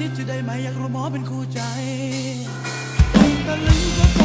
นิดจะได้ไหมอยากรู้หมอเป็นคู่ใจตะลึงก็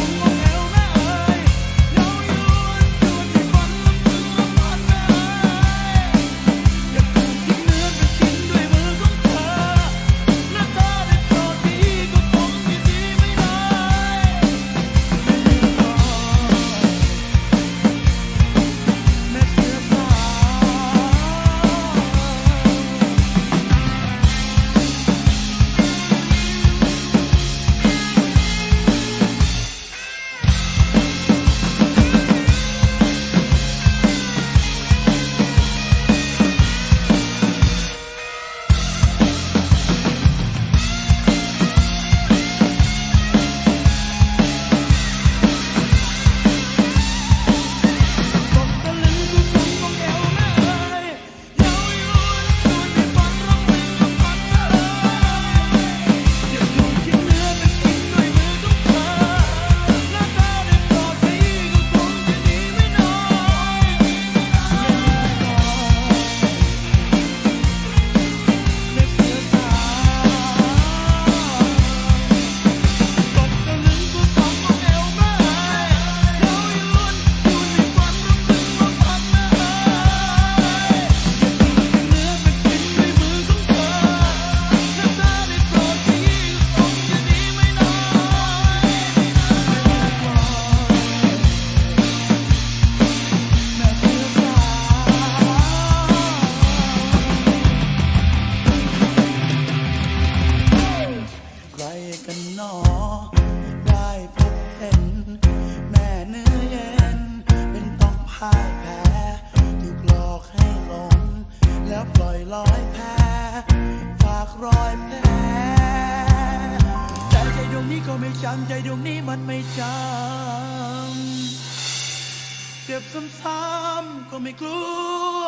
ลอยแพฝากรอยแผลแต่ใจดวงนี้ก็ไม่จำใจดวงนี้มันไม่จำเจ็บซ้ำๆก็ไม่กลัว